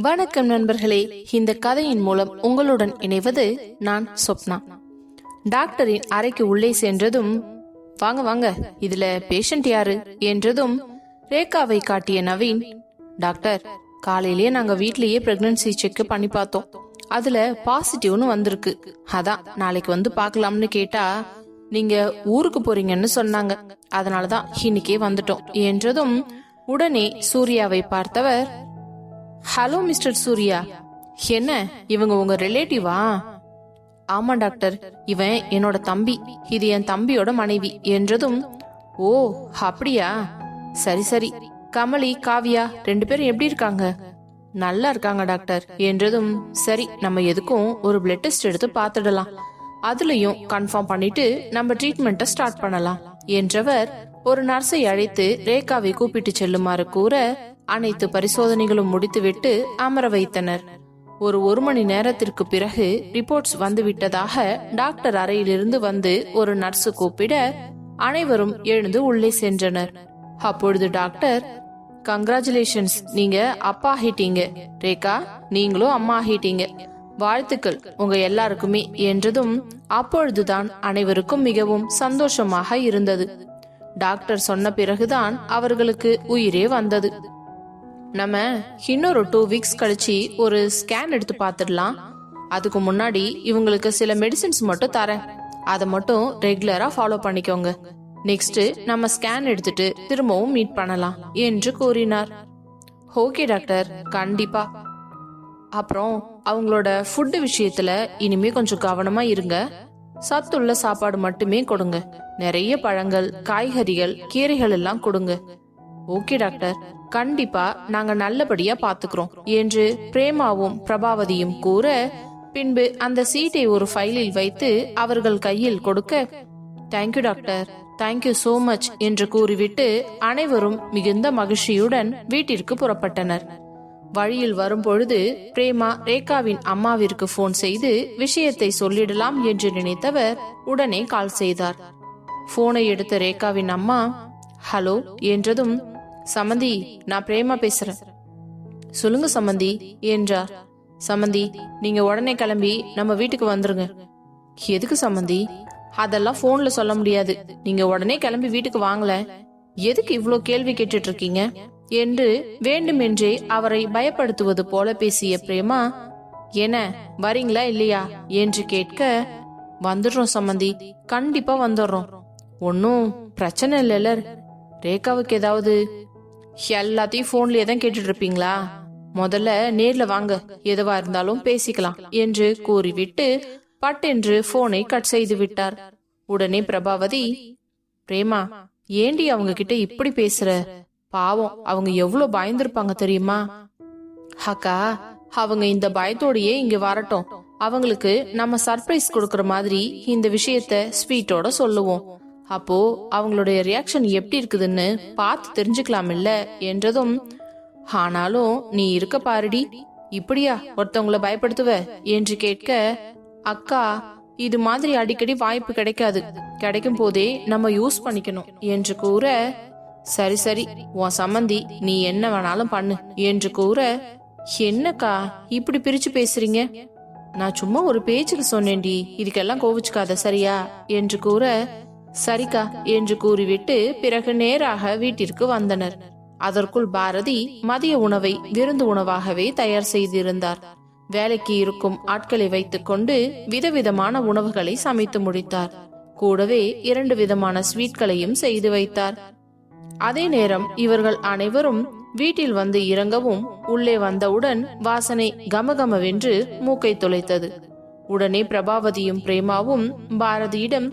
வணக்கம் நண்பர்களே. இந்த கதையின் மூலம் உங்களுடன் இணைவது நான் சொப்னா. டாக்டரின் அறைக்கு உள்ளே சென்றதும் வாங்க வாங்க இதுல பேஷண்ட் யாரு? என்றதும் ரேகாவை காட்டிய நவீன் டாக்டர் காலையிலேயே நாங்க வீட்லயே பிரெக்னன்சி செக் பண்ணி பார்த்தோம். அதுல பாசிட்டிவ்னு வந்திருக்கு. அதான் நாளைக்கு வந்து பார்க்கலாம்னு கேட்டா நீங்க ஊருக்கு போறீங்கன்னு சொன்னாங்க. அதனாலதான் இன்னைக்கே வந்துட்டோம். என்றதும் உடனே சூர்யாவை பார்த்தவர் ஹலோ மிஸ்டர் சூர்யா என்ன இவங்க உங்க ரிலேட்டிவா ஆமா டாக்டர். இவன் என்னோட தம்பி. இது என் தம்பியோட மனைவி என்றதும் ஓ அப்படியா? சரி சரி. கமலி காவியா ரெண்டு பேரும் எப்படி இருக்காங்க? நல்லா இருக்காங்க டாக்டர் என்றதும் சரி நம்ம எதுக்கும் ஒரு பிளட் டெஸ்ட் எடுத்து பார்த்துடலாம். அதுலயும் கன்ஃபார்ம் பண்ணிட்டு நம்ம ட்ரீட்மெண்ட்டை ஸ்டார்ட் பண்ணலாம் என்றவர் ஒரு நர்ஸை அழைத்து ரேகாவை கூப்பிட்டு செல்லுமாறு கூற அனைத்து பரிசோதனைகளும் முடித்துவிட்டு அமர வைத்தனர். ஒரு ஒரு மணி நேரத்திற்கு பிறகு ரிப்போர்ட்ஸ் வந்துவிட்டதாக டாக்டர் அறையிலிருந்து வந்து ஒரு நர்ஸ் கூப்பிட அனைவரும் எழுந்து உள்ளே சென்றனர். அப்பொழுது டாக்டர் கங்க்ராச்சுலேஷன்ஸ் நீங்க அப்பா ஆகிட்டீங்க. ரேகா நீங்களும் அம்மா ஆகிட்டீங்க. வாழ்த்துக்கள் உங்க எல்லாருக்குமே என்றதும் அப்பொழுதுதான் அனைவருக்கும் மிகவும் சந்தோஷமாக இருந்தது. டாக்டர் சொன்ன பிறகுதான் அவர்களுக்கு உயிரே வந்தது. நம்ம இன்னொரு டூ வீக்ஸ் கழிச்சு ஒரு ஸ்கேன் எடுத்து பார்த்துடலாம். அதுக்கு முன்னாடி இவங்களுக்கு சில மெடிசின்ஸ் மட்டும் தரேன். அதை மட்டும் ரெகுலரா ஃபாலோ பண்ணிக்கோங்க. நெக்ஸ்ட் நம்ம ஸ்கேன் எடுத்துட்டு திரும்பவும் மீட் பண்ணலாம் என்று கூறினார். ஓகே டாக்டர் கண்டிப்பா. அப்புறம் அவங்களோட ஃபுட்டு விஷயத்துல இனிமே கொஞ்சம் கவனமா இருங்க. சத்துள்ள சாப்பாடு மட்டுமே கொடுங்க. நிறைய பழங்கள் காய்கறிகள் கீரைகள் எல்லாம் கொடுங்க. Okay doctor. கண்டிப்பா நாங்க நல்லபடியா பாத்துக்கிறோம் என்று பிரேமாவும் பிரபாவதியும் கூற பின்பு அந்த சீட்டை ஒரு ஃபைலில் வைத்து அவர்கள் கையில் கொடுக்க thank you doctor. Thank you so much என்று கூறிவிட்டு அனைவரும் மிகுந்த மகிழ்ச்சியுடன் வீட்டிற்கு புறப்பட்டனர். வழியில் வரும்பொழுது பிரேமா ரேகாவின் அம்மாவிற்கு போன் செய்து விஷயத்தை சொல்லிடலாம் என்று நினைத்தவர் உடனே கால் செய்தார். போனை எடுத்த ரேகாவின் அம்மா ஹலோ என்றதும் சமந்தி நான் பிரேமா பேசுறேன். சொல்லுங்க சமந்தி என்றார். சமந்தி நீங்க உடனே கிளம்பி நம்ம வீட்டுக்கு வந்துருங்க. எதுக்கு சமந்தி? அதெல்லாம் போன்ல சொல்ல முடியாது. நீங்க உடனே கிளம்பி வீட்டுக்கு வாங்கல எதுக்கு இவ்ளோ கேள்வி கேட்டுட்டு இருக்கீங்க என்று வேண்டுமென்றே அவரை பயப்படுத்துவது போல பேசிய பிரேமா என்ன வரீங்களா இல்லையா? என்று கேட்க வந்துடுறோம் சம்மந்தி கண்டிப்பா வந்துடுறோம். ஒன்னும் பிரச்சனை இல்லைல்ல. ரேகாவுக்கு ஏதாவது எல்லாத்தையும் போன்லயே தான் கேட்டுட்டு இருப்பீங்களா முதல்ல நேர்ல வாங்க. எதுவா இருந்தாலும் பேசிக்கலாம் என்று கூறிவிட்டு பட்டென்று போனை கட் செய்து விட்டார். உடனே பிரபாவதி பிரேமா ஏண்டி அவங்க கிட்ட இப்படி பேசுற? பாவம் அவங்க எவ்வளவு பயந்திருப்பாங்க தெரியுமா? அக்கா அவங்க இந்த பயத்தோடயே இங்க வரட்டும். அவங்களுக்கு நம்ம சர்ப்ரைஸ் கொடுக்கற மாதிரி இந்த விஷயத்த ஸ்வீட்டோட சொல்லுவோம். அப்போ அவங்களுடைய ரியாக்ஷன் எப்படி இருக்குதுன்னு பார்த்து தெரிஞ்சுக்கலாம் இல்ல என்றதும் ஆனாலும் நீ இருக்க பாருடி. இப்படியா ஒருத்தவங்கள பயப்படுத்துவ? என்று கேட்க அக்கா இது மாதிரி அடிக்கடி வாய்ப்பு கிடைக்காது. கிடைக்கும் போதே நம்ம யூஸ் பண்ணிக்கணும். என்று கூற சரி சரி. உன் சம்மந்தி நீ என்ன வேணாலும் பண்ணு. என்று கூற என்னக்கா இப்படி பிரிச்சு பேசுறீங்க? நான் சும்மா ஒரு பேச்சுக்கு சொன்னேன்டி. இதுக்கெல்லாம் கோவிச்சுக்காத சரியா? என்று கூற சரிக்கா என்று கூறிவிட்டு பிறகு நேராக வீட்டிற்கு வந்தனர். அதற்குள் பாரதி மதிய உணவை விருந்து உணவாகவே தயார் செய்திருந்தார். வேலைக்கு இருக்கும் ஆட்களை வைத்துக்கொண்டு விதவிதமான உணவுகளை சமைத்து முடித்தார். கூடவே இரண்டு விதமான ஸ்வீட்களையும் செய்து வைத்தார். அதே நேரம் இவர்கள் அனைவரும் வீட்டில் வந்து இறங்கவும் உள்ளே வந்தவுடன் வாசனை கமகமவென்று மூக்கை துளைத்தது உடனே பிரபாவதியும் பிரேமாவும் பாரதியிடம்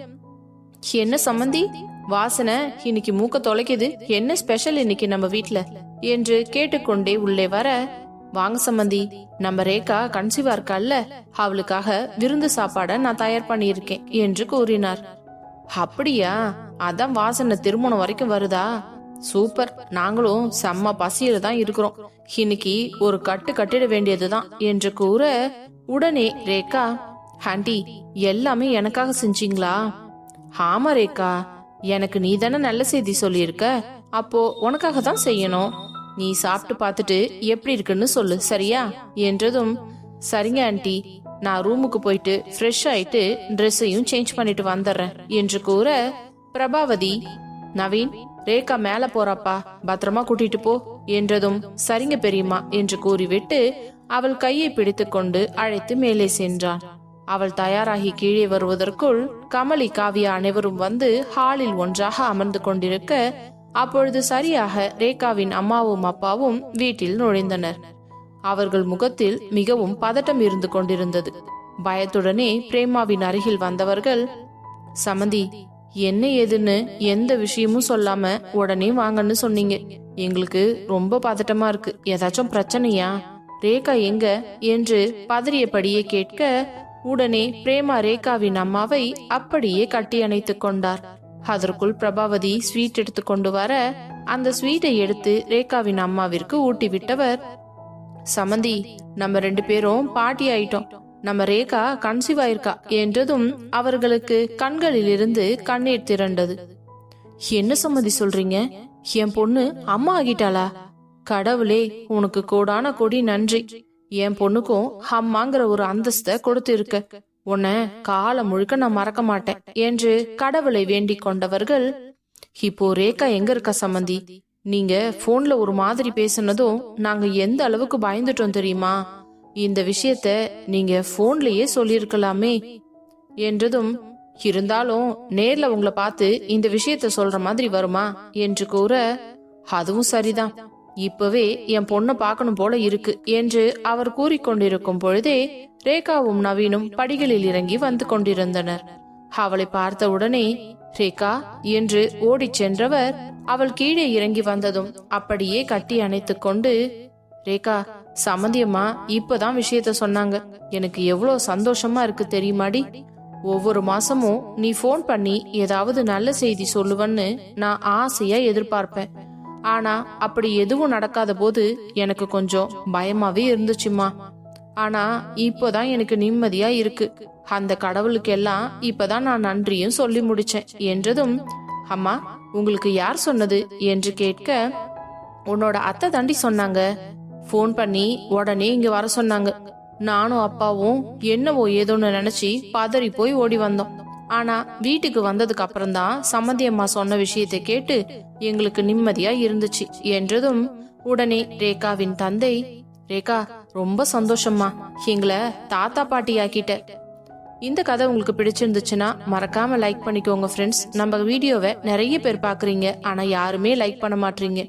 என்ன சம்மந்தி வாசனை இன்னைக்கு மூக்க தொலைக்குது. என்ன ஸ்பெஷல் இன்னைக்கு நம்ம வீட்ல? என்று கேட்டுக்கொண்டே உள்ளே வர வாங்க சம்மந்தி நம்ம ரேகா கன்சீவா இருக்கால்ல அவளுக்காக விருந்து சாப்பாட நான் தயார் பண்ணியிருக்கேன் என்று கூறினார். அப்படியா? அதான் வாசனை திருமணம் வரைக்கும் வருதா? சூப்பர். நாங்களும் செம்ம பசியில தான் இருக்கிறோம். இன்னைக்கு ஒரு கட்டு கட்டிட வேண்டியதுதான் என்று கூற உடனே ரேகா ஆண்டி எல்லாமே எனக்காக செஞ்சீங்களா? ஆமா ரேகா எனக்கு நீ தானே நல்ல செய்தி சொல்லியிருக்க? அப்போ உனக்காக தான் செய்யணும். நீ சாப்பிட்டு பார்த்துட்டு எப்படி இருக்குன்னு சொல்லு சரியா? என்றதும் சரிங்க ஆண்டி. நான் ரூமுக்கு போயிட்டு ஃப்ரெஷ் ஆயிட்டு ட்ரெஸ்ஸையும் சேஞ்ச் பண்ணிட்டு வந்துடுறேன் என்று கூற பிரபாவதி நவீன் ரேகா மேல போறாப்பா பத்திரமா கூட்டிட்டு போ என்றதும் சரிங்க பெரியம்மா என்று கூறிவிட்டு அவள் கையை பிடித்துக்கொண்டு அழைத்து மேலே சென்றான். அவள் தயாராகி கீழே வருவதற்குள் கமலி காவியா அனைவரும் வந்து ஹாலில் ஒன்றாக அமர்ந்து கொண்டிருக்க அப்பொழுது சரியாக ரேகாவின் அம்மாவும் அப்பாவும் வீட்டில் நுழைந்தனர். அவர்கள் முகத்தில் மிகவும் பதட்டம் இருந்து கொண்டிருந்தது. பயத்துடனே பிரேமாவின் அருகில் வந்தவர்கள் சமந்தி என்ன ஏதுன்னு எந்த விஷயமும் சொல்லாம உடனே வாங்கன்னு சொன்னீங்க. எங்களுக்கு ரொம்ப பதட்டமா இருக்கு. ஏதாச்சும் பிரச்சனையா? ரேகா எங்க? என்று பதறியபடியே கேட்க உடனே பிரேமா ரேகாவின் அம்மாவை அப்படியே கட்டி அணைத்துக் கொண்டார். அதற்குள் பிரபாவதி ஸ்வீட் எடுத்து கொண்டு வர அந்த ஸ்வீட்டை எடுத்து ரேகாவின் அம்மாவிற்கு ஊட்டி விட்டவர் சமந்தி நம்ம ரெண்டு பேரும் பாட்டி ஆயிட்டோம். நம்ம ரேகா கன்சீவ் ஆயிருக்கா? என்றதும் அவர்களுக்கு கண்களில் இருந்து கண்ணீர் திரண்டது. என்ன சம்மதி சொல்றீங்க? என் பொண்ணு அம்மா ஆகிட்டாளா? கடவுளே உனக்கு கோடான கொடி நன்றி. என் பொண்ணுக்கும் ஹம்மாங்கிற ஒரு அந்தஸ்தை கொடுத்து இருக்க உன்னை காலம் முழுக்க நான் மறக்க மாட்டேன் என்று கடவுளை வேண்டிக் கொண்டவர்கள் இப்போ ரேகா எங்க இருக்கா சம்மந்தி? நீங்க போன்ல ஒரு மாதிரி பேசினதும் நாங்க எந்த அளவுக்கு பயந்துட்டோம் தெரியுமா? இந்த விஷயத்த நீங்க போன்லயே சொல்லியிருக்கலாமே என்றதும் இருந்தாலும் நேர்ல உங்களை பார்த்து இந்த விஷயத்த சொல்ற மாதிரி வருமா? என்று கூற அதுவும் சரிதான். இப்பவே என் பொண்ணை பார்க்கணும் போல இருக்கு என்று அவர் கூறிக்கொண்டிருக்கும் பொழுதே ரேகாவும் நவீனும் படிகளில் இறங்கி வந்து கொண்டிருந்தனர். அவளை பார்த்தவுடனே ரேகா என்று ஓடிச் சென்றவர் அவள் கீழே இறங்கி வந்ததும் அப்படியே கட்டி அணைத்து கொண்டு ரேகா சமந்தியம்மா இப்பதான் விஷயத்த சொன்னாங்க. எனக்கு எவ்வளவு சந்தோஷமா இருக்கு தெரியுமாடி? ஒவ்வொரு மாசமும் நீ ஃபோன் பண்ணி ஏதாவது நல்ல செய்தி சொல்லுவன்னு நான் ஆசையா எதிர்பார்ப்பேன். ஆனா அப்படி எதுவும் நடக்காத போது எனக்கு கொஞ்சம் பயமாவே இருந்துச்சுமா ஆனா இப்போதான் எனக்கு நிம்மதியா இருக்கு. அந்த கடவுளுக்கு எல்லாம் இப்பதான் நான் நன்றியும் சொல்லி முடிச்சேன். என்றதும் அம்மா உங்களுக்கு யார் சொன்னது? என்று கேட்க உன்னோட அத்தை தாண்டி சொன்னாங்க. ஃபோன் பண்ணி உடனே இங்க வர சொன்னாங்க. நானும் அப்பாவும் என்னவோ ஏதோன்னு நினைச்சு பதறி போய் ஓடி வந்தோம். ஆனா வீட்டுக்கு வந்ததுக்கு அப்புறம் தான் சம்மந்தி அம்மா சொன்ன விஷயத்தை கேட்டு எங்களுக்கு நிம்மதியா இருந்துச்சு என்றதும் உடனே ரேகாவின் தந்தை ரேகா ரொம்ப சந்தோஷம்மா. எங்களை தாத்தா பாட்டி ஆக்கிட்ட. இந்த கதை உங்களுக்கு பிடிச்சிருந்துச்சுன்னா மறக்காம லைக் பண்ணிக்கோங்க ஃப்ரெண்ட்ஸ் நம்ம வீடியோவை நிறைய பேர் பாக்குறீங்க. ஆனா யாருமே லைக் பண்ண மாட்டீங்க.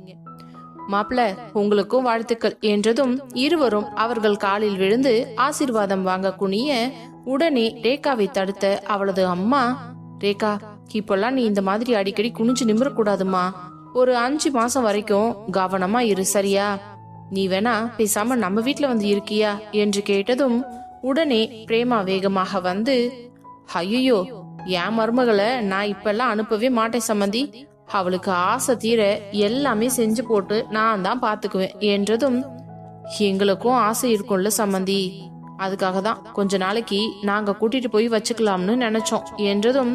மாப்பிள உங்களுக்கும் வாழ்த்துக்கள் என்றதும் இருவரும் அவர்கள் காலில் விழுந்து ஆசீர்வாதம் வாங்க குனிய உடனே ரேகாவை தடுத்த அவளது அம்மா ரேகா இப்பெல்லாம் நீ இந்த மாதிரி அடிக்கடி குனிஞ்சு நிமிரக்கூடாதுமா. ஒரு அஞ்சு மாசம் வரைக்கும் கவனமா இரு சரியா? நீ வேணா பேசாம நம்ம வீட்டுல வந்து இருக்கியா? என்று கேட்டதும் உடனே பிரேமா வேகமாக வந்து ஐயோ என் மருமகளை நான் இப்பெல்லாம் அனுப்பவே மாட்டேன் சம்மந்தி. அவளுக்கு ஆசை தீர எல்லாமே செஞ்சு போட்டு நான் தான் பாத்துக்குவேன் என்றதும் எங்களுக்கும் ஆசை இருக்கும்ல சம்மந்தி. அதுக்காக தான் கொஞ்ச நாளைக்கு நாங்க கூட்டிட்டு போய் வச்சுக்கலாம்னு நினைச்சோம் என்றதும்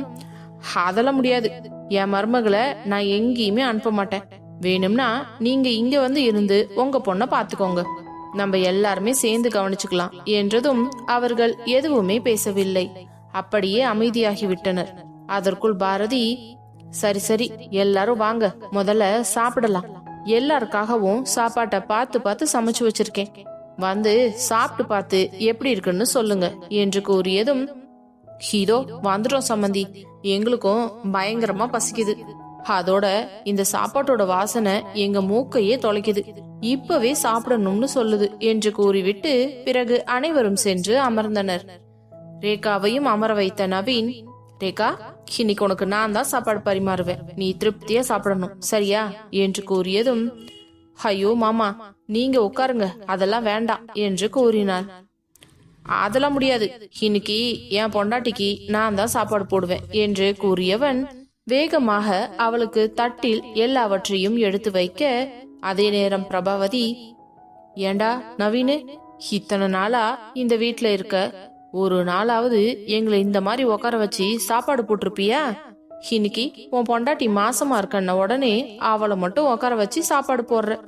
அதெல்லாம் முடியாது. என் மருமகளை நான் எங்கேயுமே அனுப்ப மாட்டேன். வேணும்னா நீங்க இங்க வந்து இருந்து உங்க பொண்ணை பாத்துக்கோங்க. நம்ம எல்லாருமே சேர்ந்து கவனிச்சுக்கலாம். என்றதும் அவர்கள் எதுவுமே பேசவில்லை. அப்படியே அமைதியாகி விட்டனர். அதற்குள் பாரதி சரி சரி எல்லாரும் வாங்க. முதல்ல சாப்பிடலாம். எல்லாருக்காகவும் சாப்பாட்டை பார்த்து பார்த்து சமைச்சு வச்சிருக்கேன். வந்து சாப்பிட்டு பார்த்து எப்படி இருக்குன்னு சொல்லுங்க என்று கூறியதும் ஹீரோ வந்துடும் சம்மந்தி எங்களுக்கும் பயங்கரமா பசிக்குது. அதோட இந்த சாப்பாட்டோட வாசனை எங்க மூக்கையே தொலைக்குது. இப்பவே சாப்பிடணும்னு சொல்லுது என்று கூறிவிட்டு பிறகு அனைவரும் சென்று அமர்ந்தனர். ரேகாவையும் அமர வைத்த நவீன் ரேகா இன்னைக்கு உனக்கு நான் தான் சாப்பாடு பரிமாறுவேன். நீ திருப்தியா சாப்பிடணும். சரியா? என்று கூறியதும் ஐயோ மாமா நீங்க உட்காருங்க. அதெல்லாம் வேண்டாம் என்று கூறினார் அதெல்லாம் முடியாது. இன்னைக்கு என் பொண்டாட்டிக்கு நான் தான் சாப்பாடு போடுவேன் என்று கூறியவன் வேகமாக அவளுக்கு தட்டில் எல்லாவற்றையும் எடுத்து வைக்க அதே நேரம் பிரபாவதி ஏண்டா நவீனு இத்தனை நாளா இந்த வீட்டுல இருக்க? ஒரு நாளாவது எங்களை இந்த மாதிரி உட்கார வச்சு சாப்பாடு போட்டிருப்பியா? இன்னைக்கு உன் பொண்டாட்டி மாசமா இருக்கன்ன உடனே அவளை மட்டும் உட்கார வச்சு சாப்பாடு போடுற.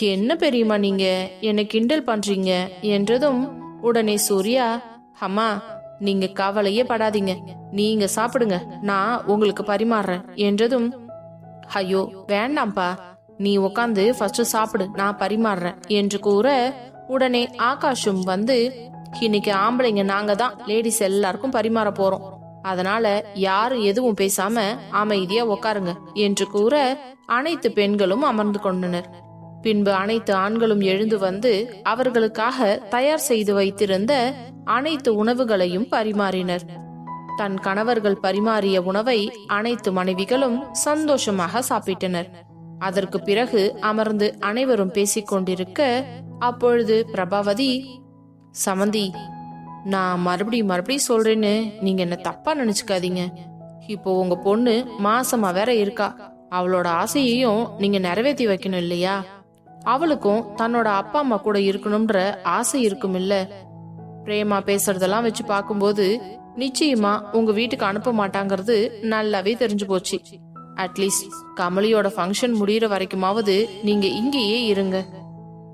என்ன பெரியம்மா நீங்க? என்னை கிண்டல் பண்றீங்க என்றதும் உடனே சூர்யா அம்மா நீங்க கவலையே படாதீங்க. நீங்க சாப்பிடுங்க. நான் உங்களுக்கு பரிமாறுறேன். என்றதும் ஐயோ வேண்டாம்ப்பா. நீ உக்காந்து ஃபர்ஸ்ட் சாப்பிடு. நான் பரிமாறுறேன். என்று கூற உடனே ஆகாஷும் வந்து இன்னைக்கு ஆம்பளைங்க நாங்க தான். லேடிஸ் எல்லாருக்கும் பரிமாற போறோம். அதனால யாரும் எதுவும் பேசாம அமைதியா உக்காருங்க என்று கூற அனைத்து பெண்களும் அமர்ந்து கொண்டனர். பின்பு அனைத்து ஆண்களும் எழுந்து வந்து அவர்களுக்காக தயார் செய்து வைத்திருந்த அனைத்து உணவுகளையும் பரிமாறினர். தன் கணவர்கள் பரிமாறிய உணவை அனைத்து மனைவிகளும் சந்தோஷமாக சாப்பிட்டனர். அதற்கு பிறகு அமர்ந்து அனைவரும் பேசிக் கொண்டிருக்க அப்பொழுது பிரபாவதி சமந்தி நான் மறுபடியும் மறுபடியும் சொல்றேன்னு நீங்க என்ன தப்பா நினைச்சுக்காதீங்க. இப்போ உங்க பொண்ணு மாசமா வேற இருக்கா. அவளோட ஆசையையும் நீங்க நிறைவேற்றி வைக்கணும் இல்லையா? அவளுக்கும் தன்னோட அப்பா அம்மா கூட இருக்கணும்ன்ற ஆசை இருக்கும் இல்ல பிரேமா பேசுறதெல்லாம் வச்சு பார்க்கும்போது நிச்சயமா உங்க வீட்டுக்கு அனுப்ப மாட்டாங்கிறது நல்லாவே தெரிஞ்சு போச்சு. அட்லீஸ்ட் கமலியோட ஃபங்க்ஷன் முடியற வரைக்குமாவது நீங்க இங்கேயே இருங்க.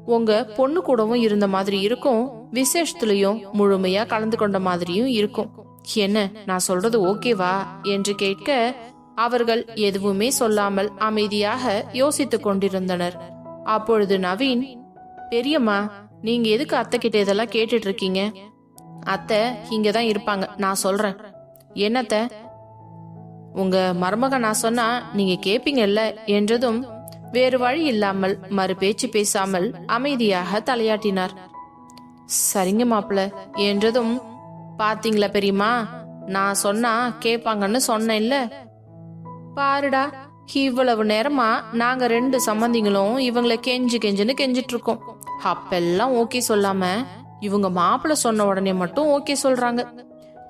உங்க பொண்ணு கூடவும் இருந்த மாதிரி இருக்கும் விசேஷத்துலயும் முழுமையா கலந்து கொண்ட மாதிரியும் இருக்கும். என்ன நான் சொல்றது ஓகேவா? என்று கேட்க அவர்கள் எதுவுமே சொல்லாமல் அமைதியாக யோசித்துக் கொண்டிருந்தனர். அப்பொழுது நவீன் பெரியம்மா நீங்க எதுக்கு அத்தை கிட்ட இதெல்லாம் கேட்டுட்டு இருக்கீங்க? அத்தை இங்க தான் இருப்பாங்க நான் சொல்றேன். என்னத்த? உங்க மருமக நான் சொன்னா நீங்க கேப்பீங்கல்ல? என்றதும் வேறு வழி இல்லாமல் மறு பேச்சு பேசாமல் அமைதியாக தலையாட்டினார். சரிங்க மாப்பிள என்றதும் பாத்தீங்களா பெரியம்மா நான் சொன்னா கேப்பாங்கன்னு சொன்னேன் பாருடா இவ்வளவு நேரமா நாங்க ரெண்டு சம்பந்திங்களும் இவங்கள கெஞ்சு கெஞ்சுன்னு கெஞ்சிட்டு இருக்கோம் அப்பெல்லாம் ஓகே சொல்லாம இவங்க மாப்பிள்ள சொன்ன உடனே மட்டும் ஓகே சொல்றாங்க.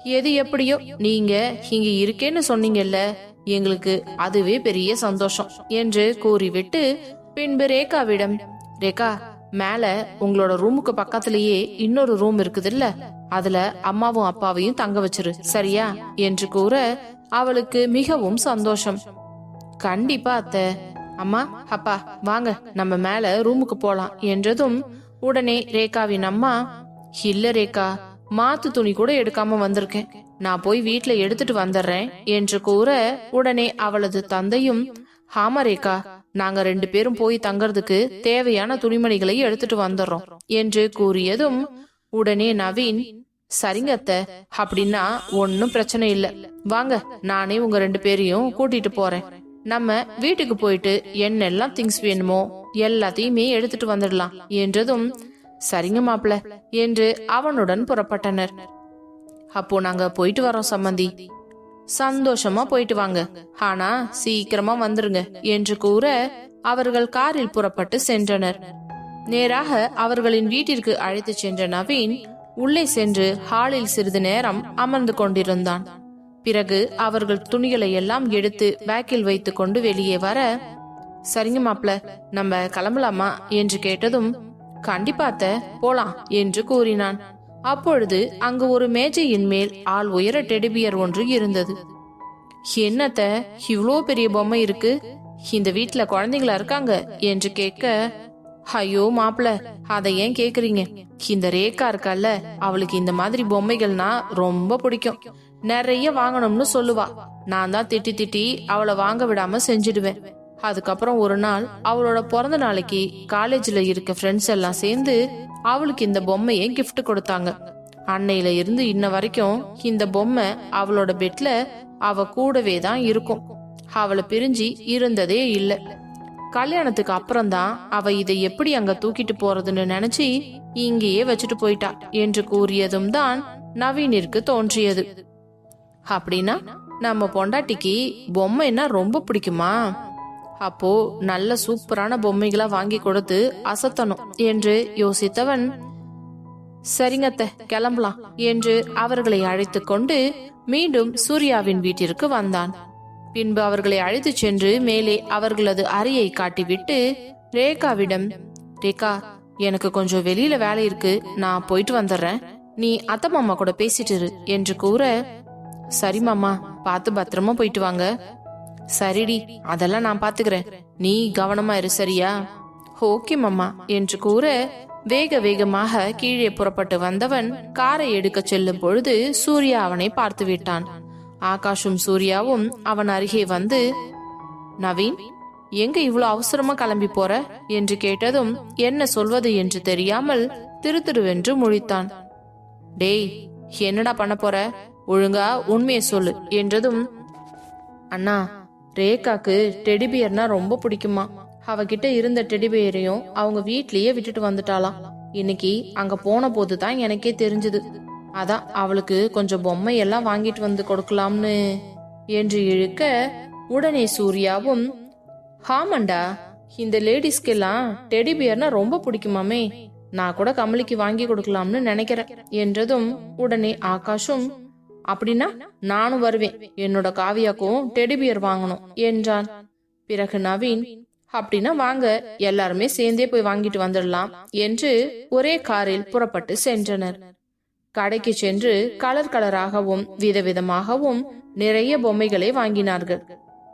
எது எப்படியோ நீங்க இங்க இருக்கேன்னு சொன்னீங்கல்ல எங்களுக்கு அதுவே பெரிய சந்தோஷம் என்று கூறிவிட்டு பின்பு ரேகாவிடம் ரேகா மேல உங்களோட ரூமுக்கு பக்கத்திலேயே இன்னொரு ரூம் இருக்குதுல்ல அதுல அம்மாவும் அப்பாவையும் தங்க வச்சிரு சரியா? என்று கூற அவளுக்கு மிகவும் சந்தோஷம். கண்டிப்பா அத்தை. அம்மா அப்பா வாங்க நம்ம மேல ரூமுக்கு போலாம் என்றதும் உடனே ரேகாவின் அம்மா இல்ல ரேகா மாத்து துணி கூட எடுக்காம வந்திருக்கேன். நான் போய் வீட்டுல எடுத்துட்டு வந்துடுறேன் என்று கூற உடனே அவளது தந்தையும் ஆமா ரேகா நாங்க ரெண்டு பேரும் போய் தங்கறதுக்கு தேவையான துணிமணிகளை எடுத்துட்டு வந்துடுறோம் என்று கூறியதும் உடனே நவீன் சரிங்க அத்தை அப்படின்னா ஒன்னும் பிரச்சனை இல்ல. வாங்க நானே உங்க ரெண்டு பேரையும் கூட்டிட்டு போறேன். நம்ம வீட்டுக்கு போயிட்டு என்னெல்லாம் திங்ஸ் வேணுமோ எல்லாத்தையுமே எடுத்துட்டு வந்துடலாம் என்றதும் சரிங்க மாப்பிள என்று அவனுடன் புறப்பட்டனர். அப்போ நாங்க போயிட்டு வரோம் சம்மந்தி சந்தோஷமா போயிட்டு வாங்க. ஆனா சீக்கிரமா வந்துருங்க என்று கூற அவர்கள் காரில் புறப்பட்டு சென்றனர். நேராக அவர்களின் வீட்டிற்கு அழைத்து சென்ற நவீன் உள்ளே சென்று ஹாலில் சிறிது நேரம் அமர்ந்து கொண்டிருந்தான். பிறகு அவர்கள் துணிகளை எல்லாம் எடுத்து பேக்கில் வைத்துக் கொண்டு வெளியே வர சரிங்க மாப்ள நம்ம கிளம்பலாமா? என்று கேட்டதும் கண்டிப்பாத்த போலாம் என்று கூறினான். அப்பொழுது அங்கு ஒரு மேஜையின் மேல் ஆள் உயர டெடிபியர் ஒன்று இருந்தது. என்னத்த இவ்வளோ பெரிய பொம்மை இருக்கு? இந்த வீட்டுல குழந்தைங்களா இருக்காங்க? என்று கேட்க ஐயோ மாப்பிள அதை ஏன் கேக்குறீங்க? இந்த ரேகா இருக்கல்ல அவளுக்கு இந்த மாதிரி பொம்மைகள்னா ரொம்ப பிடிக்கும். நிறைய வாங்கணும்னு சொல்லுவா. நான் தான் திட்டி திட்டி அவளை வாங்க விடாம செஞ்சிடுவேன். அதுக்கப்புறம் ஒரு நாள் அவளோட பிறந்த நாளைக்கு காலேஜ்ல இருக்க ஃப்ரெண்ட்ஸ் எல்லாம் சேர்ந்து அவளுக்கு இந்த பொம்மையை கிஃப்ட் கொடுத்தாங்க. அன்னையில இருந்து இன்ன வரைக்கும் இந்த பொம்மை அவளோட பெட்ல அவ கூடவே தான் இருக்கும். அவளை பிரிஞ்சு இருந்ததே இல்லை. கல்யாணத்துக்கு அப்புறம்தான் அவ இதை எப்படி அங்க தூக்கிட்டு போறதுன்னு நினைச்சு இங்கேயே வச்சுட்டு போயிட்டா என்று கூறியதும் தான் நவீனிற்கு தோன்றியது. அப்படின்னா நம்ம பொண்டாட்டிக்கு பொம்மைன்னா ரொம்ப பிடிக்குமா? அப்போ நல்ல சூப்பரான பொம்மைகளா வாங்கி கொடுத்து அசத்தணும் என்று யோசித்தவன் சரிங்கத்த கிளம்பலாம் என்று அவர்களை அழைத்து கொண்டு மீண்டும் சூர்யாவின் வீட்டிற்கு வந்தான். பின்பு அவர்களை அழைத்து சென்று மேலே அவர்களது அறையை காட்டிவிட்டு ரேகாவிடம் ரேகா எனக்கு கொஞ்சம் வெளியில வேலை இருக்கு நான் போயிட்டு வந்துடுறேன். நீ அத்தை மாமா கூட பேசிட்டு இரு என்று கூற சரி மாமா பார்த்து பத்திரமா போயிட்டு வாங்க. சரிடி அதெல்லாம் நான் பாத்துக்கிறேன். நீ கவனமா இரு சரியா? ஓகே மம்மா என்று கூற வேக வேகமாக கீழே புறப்பட்டு வந்தவன் காரை எடுக்கச் செல்லும் பொழுது சூர்யா அவனை பார்த்து விட்டான். ஆகாஷும் சூர்யாவும் அவன் அருகே வந்து நவீன் எங்க இவ்வளவு அவசரமா கிளம்பி போற? என்று கேட்டதும் என்ன சொல்வது என்று தெரியாமல் திருத்திருவென்று முழித்தான். டேய் என்னடா பண்ண போற? ஒழுங்கா உண்மையை சொல்லு என்றதும் அண்ணா ரேகாக்கு டெடிபியர்னா ரொம்ப பிடிக்குமா? அவகிட்ட இருந்த டெடிபியரையும் அவங்க வீட்லயே விட்டுட்டு வந்துட்டாளாம். இன்னைக்கு அங்க போன போது தான் எனக்கே தெரிஞ்சது. அதான் அவளுக்கு கொஞ்சம் பொம்மை எல்லாம் வாங்கிட்டு வந்து கொடுக்கலாம்னு. என்று இழுக்க உடனே சூர்யாவும் ஹாமண்டா இந்த லேடிஸ்க்கெல்லாம் டெடிபியர்னா ரொம்ப பிடிக்குமாமே. நான் கூட கமலிக்கு வாங்கி கொடுக்கலாம்னு நினைக்கிறேன். என்றதும் உடனே ஆகாஷும் அப்படின்னா நானும் வருவேன். என்னோட காவியாக்கும் டெடிபியர் வாங்கணும் என்றான். பிறகு நவீன் அப்படின்னா வாங்க எல்லாருமே சேர்ந்தே போய் வாங்கிட்டு வந்துடலாம் என்று ஒரே காரில் புறப்பட்டு சென்றனர். கடைக்கு சென்று கலர் கலராகவும் விதவிதமாகவும் நிறைய பொம்மைகளை வாங்கினார்கள்.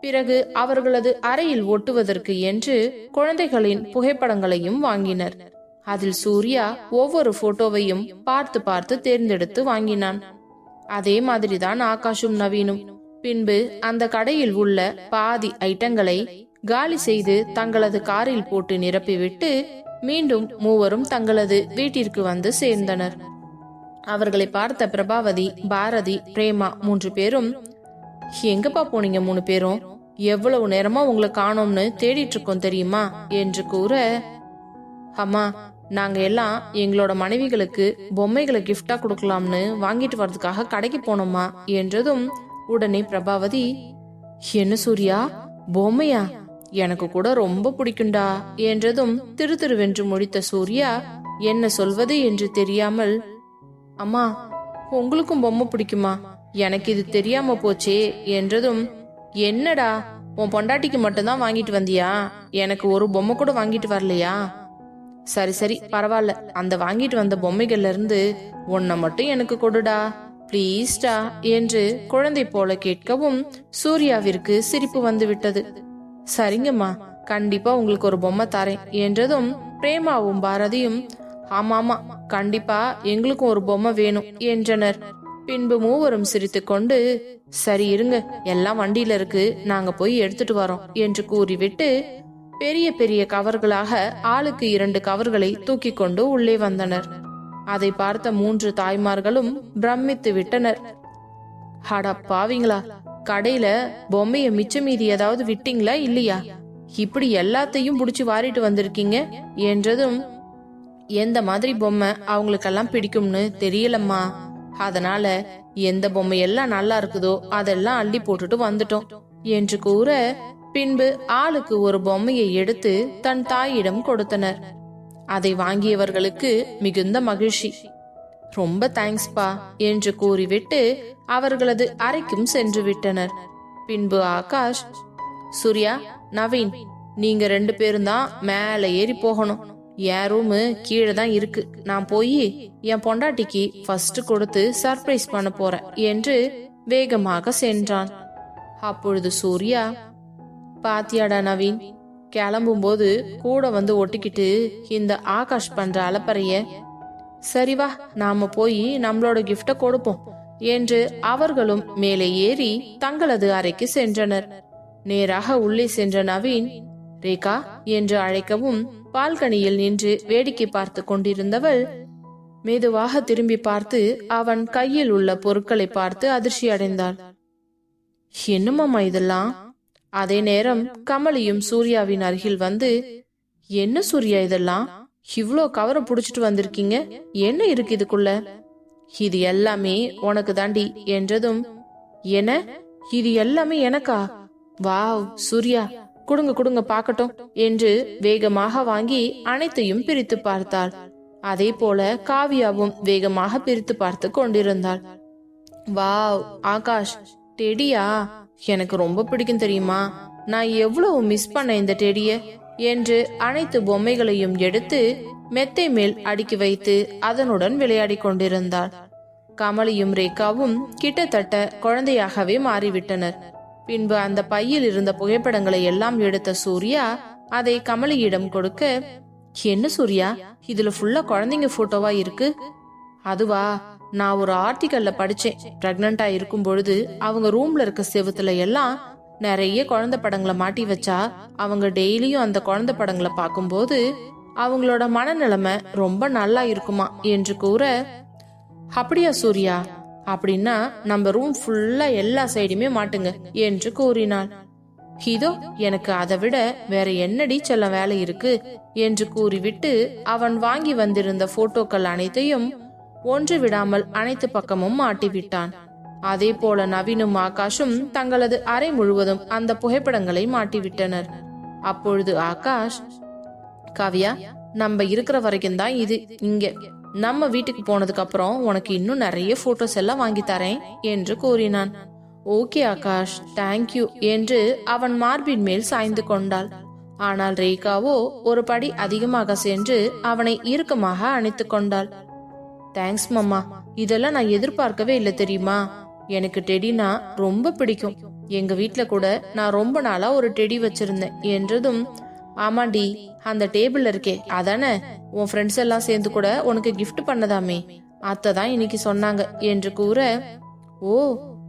பிறகு அவர்களது அறையில் ஒட்டுவதற்கு என்று குழந்தைகளின் புகைப்படங்களையும் வாங்கினர். அதில் சூர்யா ஒவ்வொரு போட்டோவையும் பார்த்து பார்த்து தேர்ந்தெடுத்து வாங்கினான். அதே மாதிரிதான் ஆகாஷும் நவீனும். பின்பு அந்த கடையில் உள்ள பாதி ஐட்டங்களை காலி செய்து தங்களது காரில் போட்டு நிரப்பிவிட்டு மீண்டும் மூவரும் தங்களது வீட்டிற்கு வந்து சேர்ந்தனர். அவர்களை பார்த்த பிரபாவதி பாரதி பிரேமா மூன்று பேரும் எங்கப்பா போனீங்க மூணு பேரும்? எவ்வளவு நேரமா உங்களை காணோம்னு தேடிட்டு இருக்கோம் தெரியுமா? என்று கூற அம்மா நாங்க எல்லாம் எங்களோட மனைவிகளுக்கு பொம்மைகளை கிஃப்டா கொடுக்கலாம்னு வாங்கிட்டு வர்றதுக்காக கடைக்கு போனோமா என்றதும் உடனே பிரபாவதி என்ன சூர்யா பொம்மையா? எனக்கு கூட ரொம்ப பிடிக்கும்டா என்றதும் திரு திருவென்று முடித்த சூர்யா என்ன சொல்வது என்று தெரியாமல் அம்மா உங்களுக்கும் பொம்மை பிடிக்குமா? எனக்கு இது தெரியாம போச்சே என்றதும் என்னடா உன் பொண்டாட்டிக்கு மட்டும்தான் வாங்கிட்டு வந்தியா? எனக்கு ஒரு பொம்மை கூட வாங்கிட்டு வரலையா? சரி சரி பரவாயில்ல. அந்த வாங்கிட்டு வந்த பொம்மைகள்ல இருந்து உன்னை மட்டும் எனக்கு கொடுடா. ப்ளீஸ்டா என்று குழந்தை போல கேட்கவும் சூர்யாவிற்கு சிரிப்பு வந்துவிட்டது. சரிங்கம்மா கண்டிப்பா உங்களுக்கு ஒரு பொம்மை தரேன் என்றதும் பிரேமாவும் பாரதியும் ஆமாமா கண்டிப்பா எங்களுக்கும் ஒரு பொம்மை வேணும் என்றனர். பின்பு மூவரும் சிரித்துக்கொண்டு சரி இருங்க எல்லாம் வண்டியில இருக்கு நாங்க போய் எடுத்துட்டு வரோம் என்று கூறிவிட்டு பெரிய பெரிய கவர்களாக ஆளுக்கு இரண்டு கவர்களை தூக்கி கொண்டு உள்ளே வந்தனர். அதை பார்த்த மூன்று தாய்மார்களும் பிரமித்து விட்டனர். ஹடா பாவிங்களா! கடையில பொம்மைய மிச்ச மீதி ஏதாவது விட்டீங்களா இல்லையா? இப்படி எல்லாத்தையும் புடிச்சு வாரிட்டு வந்திருக்கீங்க? என்றதும் எந்த மாதிரி பொம்மை அவங்களுக்கெல்லாம் பிடிக்கும்னு தெரியலம்மா. அதனால எந்த பொம்மை எல்லாம் நல்லா இருக்குதோ அதெல்லாம் அள்ளி போட்டுட்டு வந்துட்டோம் என்று கூற பின்பு ஆளுக்கு ஒரு பொம்மையை எடுத்து தன் தாயிடம் கொடுத்தனர். அதை வாங்கியவர்களுக்கு மிகுந்த மகிழ்ச்சி. ரொம்ப தேங்க்ஸ்பா என்று கூறிவிட்டு அவர்களது அறைக்கும் சென்று விட்டனர். பின்பு ஆகாஷ் சூர்யா நவீன் நீங்க ரெண்டு பேரும் தான் மேல ஏறி போகணும். என் ரூமு கீழே தான் இருக்கு. நான் போய் என் பொண்டாட்டிக்கு ஃபர்ஸ்ட் கொடுத்து சர்ப்ரைஸ் பண்ண போறேன் என்று வேகமாக சென்றான். அப்பொழுது சூர்யா பாத்தியாடா நவீன்? கிளம்பும்போது கூட வந்து ஒட்டிக்கிட்டு இந்த ஆகாஷ் பண்ற அலப்பறைய சரி வா நாம போய் நம்மளோட கிஃப்ட கொடுப்போம் என்று அவர்களும் மேலே ஏறி தங்களது அறைக்கு சென்றனர். நேராக உள்ளே சென்ற நவீன் ரேகா என்று அழைக்கவும் பால்கனியில் நின்று வேடிக்கை பார்த்து கொண்டிருந்தவள் மெதுவாக திரும்பி பார்த்து அவன் கையில் உள்ள பொருட்களை பார்த்து அதிர்ச்சி அடைந்தாள் என்னமாமா இதெல்லாம்? அதே நேரம் கமலியும் சூர்யாவின் அருகில் வந்து என்ன சூர்யா இதெல்லாம்? இவ்வளோ கவரை புடிச்சிட்டு வந்திருக்கீங்க. என்ன இருக்கு இதுக்குள்ள? இது எல்லாமே உனக்கு தாண்டி என்றதும் என்ன? இது எல்லாமே எனக்கா? வாவ் சூர்யா குடுங்க குடுங்க பாக்கட்டும் என்று வேகமாக வாங்கி அனைத்தையும் பிரித்து பார்த்தாள். அதே போல காவியாவும் வேகமாக பிரித்து பார்த்து கொண்டிருந்தாள். வாவ் ஆகாஷ் டெடியா எனக்கு ரொம்ப பிடிக்கும் தெரியுமா? நான் எவ்வளவு மிஸ் பண்ண இந்த டெடிய என்று அனைத்து பொம்மைகளையும் எடுத்து மெத்தை மேல் அடுக்கி வைத்து அதனுடன் விளையாடிக் கொண்டிருந்தாள். கமலியும் ரேகாவும் கிட்டத்தட்ட குழந்தையாகவே மாறிவிட்டனர். பின்பு அந்த பையில் இருந்த புகைப்படங்களை எல்லாம் எடுத்த சூர்யா அதை கமலியிடம் கொடுக்க என்ன சூர்யா? இதுல ஃபுல்லா குழந்தைங்க போட்டோவா இருக்கு? அதுவா? நான் ஒரு ஆர்டிக்கல்ல படிச்சேன். பிரெக்னண்டா இருக்கும் பொழுது அவங்க ரூம்ல இருக்க செவுத்துல எல்லாம் நிறைய குழந்தை படங்களை மாட்டி வச்சா அவங்க டெய்லியும் அந்த குழந்தை படங்களை பார்க்கும்போது அவங்களோட மனநிலைமை ரொம்ப நல்லா இருக்குமா என்று கூற அப்படியா சூர்யா அப்படின்னா நம்ம ரூம் ஃபுல்லா எல்லா சைடுமே மாட்டுங்க என்று கூறினாள். இதோ எனக்கு அதை விட வேற என்னடி செல்ல வேலை இருக்கு? என்று கூறிவிட்டு அவன் வாங்கி வந்திருந்த போட்டோக்கள் அனைத்தையும் ஒன்று விடாமல் அனைத்து பக்கமும் மாட்டிவிட்டான். அதே போல நவீனும் ஆகாஷும் தங்களது அறை முழுவதும் அந்த புகைப்படங்களை மாட்டிவிட்டனர். அப்பொழுது ஆகாஷ் காவியா நம்ம இருக்கிற வரைக்கும் தான் இது இங்க. நம்ம வீட்டுக்கு போனதுக்கு அப்புறம் உனக்கு இன்னும் நிறைய போட்டோஸ் எல்லாம் வாங்கி தரேன் என்று கூறினான். ஓகே ஆகாஷ். தேங்க்யூ என்று அவன் மார்பின் மேல் சாய்ந்து கொண்டாள். ஆனால் ரேகாவோ ஒரு படி அதிகமாக சென்று அவனை இறுக்கமாக அணைத்து கொண்டாள். தேங்க்ஸ் மாமா. இதெல்லாம் நான் எதிர்பார்க்கவே இல்லை தெரியுமா? எனக்கு டெடினா ரொம்ப பிடிக்கும். எங்க வீட்ல கூட நான் ரொம்ப நாளா ஒரு டெடி வச்சிருந்தேன் என்றதும் ஆமாண்டி அந்த டேபிள்ல இருக்கே அதானே? உன் ஃப்ரெண்ட்ஸ் எல்லாம் சேர்ந்து கூட உனக்கு கிஃப்ட் பண்ணதாமே. அத்தை தான் இன்னைக்கு சொன்னாங்க என்று கூற ஓ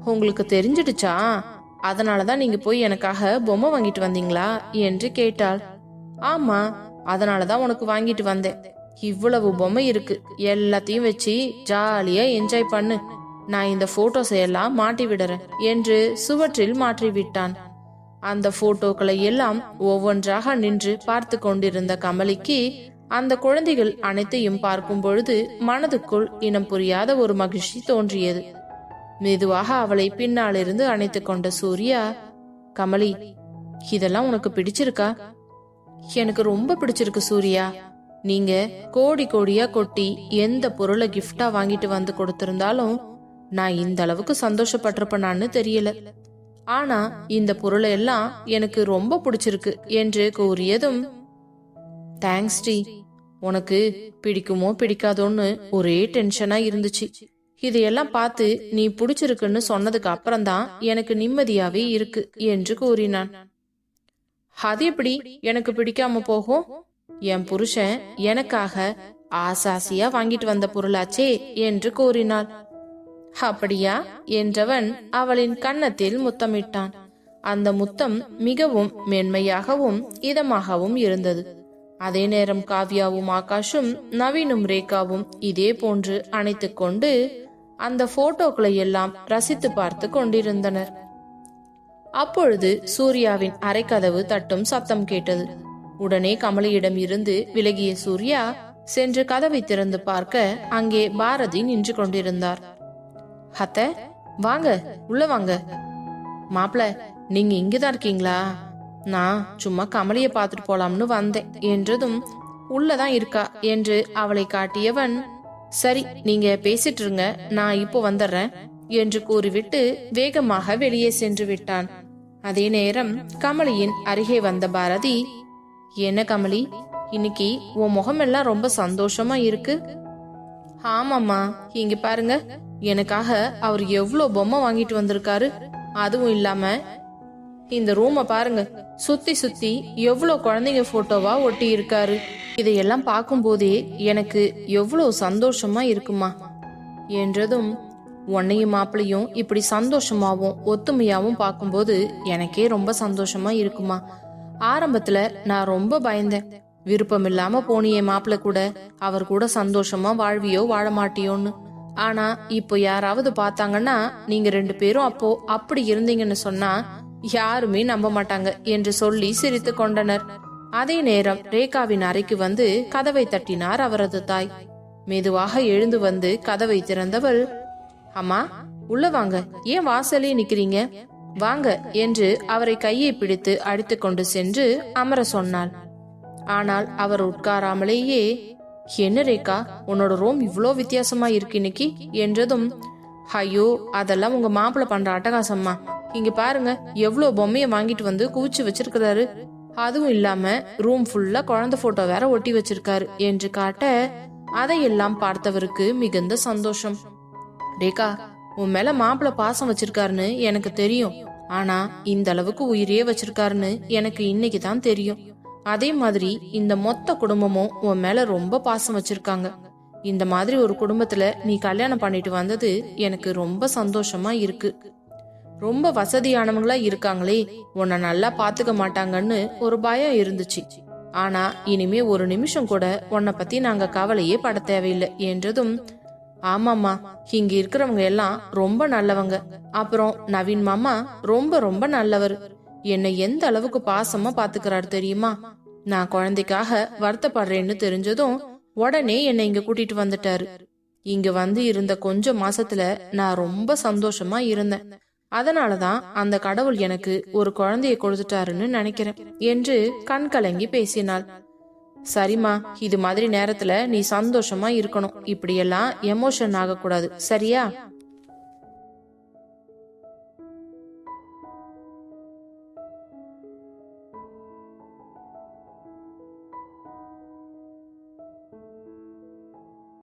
உங்களுக்கு தெரிஞ்சிடுச்சா? அதனாலதான் நீங்க போய் எனக்காக பொம்மை வாங்கிட்டு வந்தீங்களா? என்று கேட்டாள். ஆமா அதனாலதான் உனக்கு வாங்கிட்டு வந்தேன். இவ்வளவு பொம்மை இருக்கு. எல்லாத்தையும் வச்சு ஜாலியா என்ஜாய் பண்ணு. நான் இந்த போட்டோஸை எல்லாம் மாட்டி விடுறேன் என்று சுவற்றில் மாற்றி விட்டான். அந்த போட்டோக்களை எல்லாம் ஒவ்வொன்றாக நின்று பார்த்து கொண்டிருந்த கமலிக்கு அந்த குழந்தைகள் அனைத்தையும் பார்க்கும் பொழுது மனதுக்குள் இனம் புரியாத ஒரு மகிழ்ச்சி தோன்றியது. மெதுவாக அவளை பின்னாலிருந்து அணைத்து கொண்ட சூர்யா கமலி இதெல்லாம் உனக்கு பிடிச்சிருக்கா? எனக்கு ரொம்ப பிடிச்சிருக்கு சூர்யா. நீங்க கோடி கோடியா கொட்டி எந்த பொருளை கிஃப்டா வாங்கிட்டு வந்து கொடுத்திருந்தாலும் நான் இந்த அளவுக்கு சந்தோஷப்பட்டிருப்பேனான்னு தெரியல. ஆனா இந்த பொருளை எல்லாம் எனக்கு ரொம்ப பிடிச்சிருக்கு என்று கூறியதும் தேங்க்ஸ் டி உனக்கு பிடிக்குமோ பிடிக்காதோன்னு ஒரே டென்ஷனா இருந்துச்சு. இதையெல்லாம் பார்த்து நீ பிடிச்சிருக்குன்னு சொன்னதுக்கு அப்புறம்தான் எனக்கு நிம்மதியாவே இருக்கு என்று கூறினான். அது எப்படி? எனக்கு பிடிக்காம போகும்? என் புருஷன் எனக்காக ஆசாசியா வாங்கிட்டு வந்த பொருளாச்சே என்று கூறினாள் அப்படியா? என்றவன் அவளின் கன்னத்தில் முத்தமிட்டான். அந்த முத்தம் மிகவும் மென்மையாகவும் இதமாகவும் இருந்தது. அதே நேரம் காவ்யாவும் ஆகாஷும் நவீனும் ரேகாவும் இதே போன்று அணைத்து கொண்டு அந்த போட்டோக்களை எல்லாம் ரசித்து பார்த்து கொண்டிருந்தனர். அப்பொழுது சூர்யாவின் அரைக்கதவு தட்டும் சத்தம் கேட்டது. உடனே கமலியிடம் இருந்து விலகிய சூர்யா சென்று கதவை திறந்து பார்க்க அங்கே பாரதி நின்று கொண்டிருந்தார். ஹத்த வாங்க உள்ள வாங்க. மாப்ள நீங்க இங்கதான் இருக்கீங்களா? நான் சும்மா கமலிய பார்த்துட்டு போலாம்னு வந்தேன். என்றதும் உள்ளதான் இருக்கா என்று அவளை காட்டியவன் சரி நீங்க பேசிட்டு இருங்க நான் இப்போ வந்துடுறேன் என்று கூறிவிட்டு வேகமாக வெளியே சென்று விட்டான். அதே நேரம் கமலியின் அருகே வந்த பாரதி என்ன கமலி? இன்னைக்கு உன் முகமெல்லாம் ரொம்ப சந்தோஷமா இருக்கு. ஆமாம்மா இங்க பாருங்க. எனக்காக அவர் எவ்வளோ பொம்மை வாங்கிட்டு வந்திருக்காரு. அதுவும் இல்லாம இந்த ரூமை பாருங்க. சுத்தி சுத்தி எவ்வளோ குழந்தைங்க போட்டோவா ஒட்டி இருக்காரு இதையெல்லாம் பார்க்கும்போதே எனக்கு எவ்வளோ சந்தோஷமா இருக்குமா. என்றதும் உன்னையும் மாப்பிளையும் இப்படி சந்தோஷமாவும் ஒத்துமையாவும் பார்க்கும்போது எனக்கே ரொம்ப சந்தோஷமா இருக்குமா. ஆரம்பத்துல நான் ரொம்ப பயந்தேன். விருப்பம் இல்லாம போனியே மாப்பிள்ள கூட. அவர் கூட சந்தோஷமா வாழ்வியோ வாழ மாட்டியோன்னு. ஆனா இப்போ யாராவது பார்த்தாங்கன்னா நீங்க ரெண்டு பேரும் அப்போ அப்படி இருந்தீங்கன்னு சொன்னா யாருமே நம்ப மாட்டாங்க என்று சொல்லி சிரித்து கொண்டனர். அதே நேரம் ரேகாவின் அறைக்கு வந்து கதவை தட்டினார் அவரது தாய். மெதுவாக எழுந்து வந்து கதவை திறந்தவள் அம்மா உள்ள வாங்க. ஏன் வாசலே நிக்கிறீங்க? வாங்க என்று அவரை கையை பிடித்து அடித்து கொண்டு சென்று அமர சொன்னாள். ஆனால் அவர் உட்காராமலேயே என்ன ரேகா உன்னோட ரூம் இவ்வளோ வித்தியாசமா இருக்கு இன்னைக்கு? என்றதும் ஐயோ அதெல்லாம் உங்க மாப்பிள்ள பண்ற அட்டகாசம்மா. இங்க பாருங்க எவ்வளோ பொம்மையை வாங்கிட்டு வந்து குவிச்சு வச்சிருக்கிறாரு. அதுவும் இல்லாம ரூம் ஃபுல்லா குழந்தை போட்டோ வேற ஒட்டி வச்சிருக்காரு என்று காட்ட அதையெல்லாம் பார்த்தவருக்கு மிகுந்த சந்தோஷம். ரேகா உன் மேல மாப்பிள்ள பாசம் வச்சிருக்காருன்னு எனக்கு தெரியும். ஆனா இந்த அளவுக்கு உயிரையே வச்சிருக்காருன்னு எனக்கு இன்னைக்கு தான் தெரியும். அதே மாதிரி இந்த மொத்த குடும்பமும் உன் மேல ரொம்ப பாசம் வச்சிருக்காங்க. இந்த மாதிரி ஒரு குடும்பத்துல நீ கல்யாணம் பண்ணிட்டு வந்தது எனக்கு ரொம்ப சந்தோஷமா இருக்கு. ரொம்ப வசதியானவங்களா இருக்காங்களே உன்னை நல்லா பாத்துக்க மாட்டாங்கன்னு ஒரு பயம் இருந்துச்சு. ஆனா இனிமே ஒரு நிமிஷம் கூட உன்னை பத்தி நாங்க கவலையே பட தேவையில்லை என்றதும் ஆமாம்மா. இங்க இருக்கிறவங்க எல்லாம் ரொம்ப நல்லவங்க. அப்புறம் நவீன் மாமா ரொம்ப ரொம்ப நல்லவர். என்னை எந்த அளவுக்கு பாசமா பாத்துக்கிறாரு தெரியுமா? நான் குழந்தைக்காக வருத்தப்படுறேன்னு தெரிஞ்சதும் உடனே என்னை இங்க கூட்டிட்டு வந்துட்டாரு. இங்க வந்து இருந்த கொஞ்ச மாசத்துல நான் ரொம்ப சந்தோஷமா இருந்தேன். அதனாலதான் அந்த கடவுள் எனக்கு ஒரு குழந்தைய கொடுத்துட்டாருன்னு நினைக்கிறேன் என்று கண் கலங்கி பேசினாள். சரிம்மா இது மாதிரி நேரத்துல நீ சந்தோஷமா இருக்கணும். இப்படியெல்லாம் எமோஷன் ஆகக்கூடாது. சரியா?